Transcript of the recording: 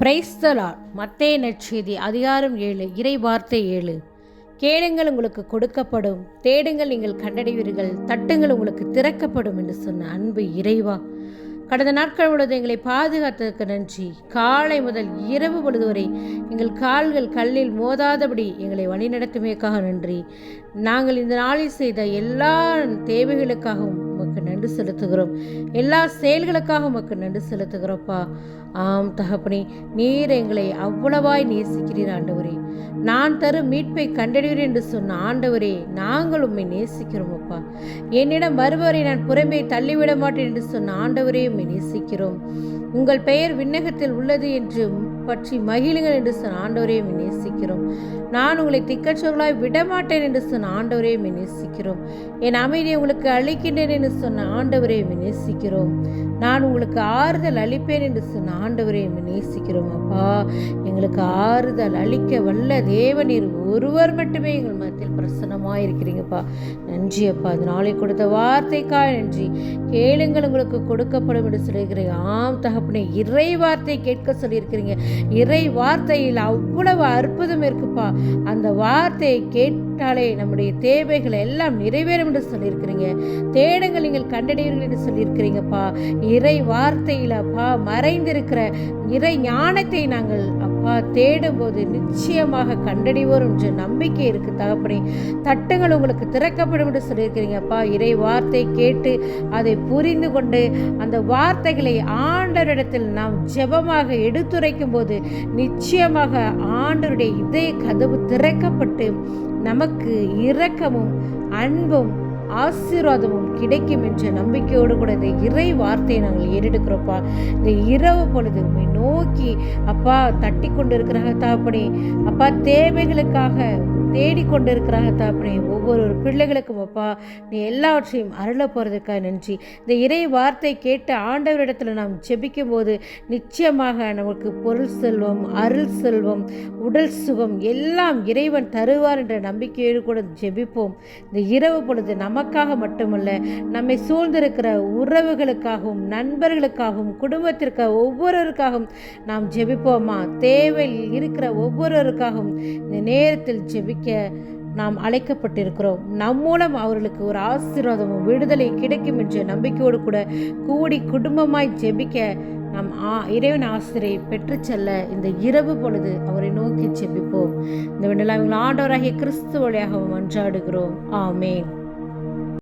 பிரைஸ்தலா மத்தே நற்செய்தி அதிகாரம் ஏழு இறை வார்த்தை ஏழு. கேளுங்கள் உங்களுக்கு கொடுக்கப்படும் தேடுங்கள் நீங்கள் கண்டடைவீர்கள் தட்டுங்கள் உங்களுக்கு திறக்கப்படும் என்று சொன்ன அன்பு இறைவா. கடந்த நாட்கள் பொழுது எங்களை பாதுகாத்ததற்கு நன்றி. காலை முதல் இரவு பொழுது வரை எங்கள் கால்கள் கல்லில் மோதாதபடி எங்களை வழிநடத்துமைக்காக நன்றி. நாங்கள் இந்த நாளில் செய்த எல்லா தேவைகளுக்காகவும் உமக்கு நன்றி செலுத்துகிறோம். எல்லா செயல்களுக்காக உமக்கு நன்றி செலுத்துகிறோப்பா ஆம் தகப்பனே நீர் எங்களை அவ்வளவாய் நேசிக்கிறீர் ஆண்டவரே. நான் தரும் மீட்பை கண்டறிவீர் என்று சொன்ன ஆண்டவரே நாங்கள் உம்மை நேசிக்கிறோம் அப்பா என்னிடம் வருபவரை நான் புறம்பே தள்ளிவிட மாட்டேன் என்று சொன்ன ஆண்டவரே உம்மை நேசிக்கிறோம். உங்கள் பெயர் விண்ணகத்தில் உள்ளது என்று பற்றி மகிழுங்கள் என்று சொன்ன ஆண்டவரையும் நேசிக்கிறோம். நான் உங்களை திக்கச்சவர்களாய் விடமாட்டேன் என்று சொன்ன ஆண்டவரையும் நேசிக்கிறோம். என் அமைதியை உங்களுக்கு அளிக்கின்றேன் என்று சொன்ன ஆண்டவரையும் நேசிக்கிறோம். நான் உங்களுக்கு ஆறுதல் அளிப்பேன் என்று சொன்ன ஆண்டவரையும் நேசிக்கிறோம். அப்பா எங்களுக்கு ஆறுதல் அளிக்க வல்ல தேவநீர் ஒருவர் மட்டுமே எங்கள் மத்தியில் பிரசன்னமாக இருக்கிறீங்கப்பா நன்றி அப்பா அது நாளை கொடுத்த வார்த்தைக்காக நன்றி. கேளுங்கள் உங்களுக்கு கொடுக்கப்படும் என்று சொல்லியிருக்கிறீங்க ஆம் தகப்பனே இறை வார்த்தை கேட்க சொல்லியிருக்கிறீங்க. இறை வார்த்தையில் அவ்வளவு அற்புதம் இருக்குப்பா. அந்த வார்த்தையை கேட்டாலே நம்முடைய தேவைகள் எல்லாம் நிறைவேறும் என்று சொல்லியிருக்கிறீங்க. தேடுங்கள் நீங்கள் கண்டடைவீர்கள் என்று சொல்லியிருக்கிறீங்கப்பா. இறை வார்த்தையிலப்பா மறைந்திருக்கிற இறை ஞானத்தை நாங்கள் தேடும்போது நிச்சயமாக கண்டடைவோம் என்ற நம்பிக்கை இருக்கு தகப்பனே. தட்டுகள் உங்களுக்கு திறக்கப்படும் என்று சொல்லியிருக்கிறீங்கப்பா இறை வார்த்தை கேட்டு அதை புரிந்து கொண்டு அந்த வார்த்தைகளை ஆண்டவரிடத்தில் நாம் ஜெபமாக எடுத்துரைக்கும் போது நிச்சயமாக ஆண்டவருடைய இதய கதவு திறக்கப்பட்டு நமக்கு இரக்கமும் அன்பும் ஆசீர்வாதமும் கிடைக்கும் என்ற நம்பிக்கையோடு கூட இந்த இறை வார்த்தையை நாங்கள் ஏறெடுக்கிறோப்பா இந்த இரவு பொழுது உண்மை நோக்கி அப்பா தட்டி கொண்டு இருக்கிறாங்க தாப்படி அப்பா தேவைகளுக்காக தேடிக்கொண்டு இருக்கிறாங்க தாப்பனே ஒவ்வொரு பிள்ளைகளுக்கும் அப்பா நீ எல்லாவற்றையும் அருள போகிறதுக்காக நன்றி. இந்த இறை வார்த்தை கேட்டு ஆண்டவரிடத்தில் நாம் ஜெபிக்கும் போது நிச்சயமாக நமக்கு பொருள் செல்வம் அருள் செல்வம் உடல் சுகம் எல்லாம் இறைவன் தருவார் என்ற நம்பிக்கையோடு கூட ஜெபிப்போம். இந்த இரவு பொழுது நமக்காக மட்டுமல்ல நம்மை சூழ்ந்திருக்கிற உறவுகளுக்காகவும் நண்பர்களுக்காகவும் குடும்பத்திற்கு ஒவ்வொருவருக்காகவும் நாம் ஜெபிப்போமா. தேவையில் இருக்கிற ஒவ்வொருவருக்காகவும் இந்த நேரத்தில் ஜெபிக்க நாம் அழைக்கப்பட்டிருக்கிறோம். நம் மூலம் அவர்களுக்கு ஒரு ஆசீர்வாதமும் விடுதலை கிடைக்கும் என்ற நம்பிக்கையோடு கூட கூடி குடும்பமாய் ஜெபிக்க நம் ஆ இறைவன் ஆசிரியை பெற்று செல்ல இந்த இரவு பொழுது அவரை நோக்கி ஜெபிப்போம். இந்த விடலாம் ஆண்டவராகிய கிறிஸ்து வழியாகவும் அன்றாடுகிறோம். ஆமேன்.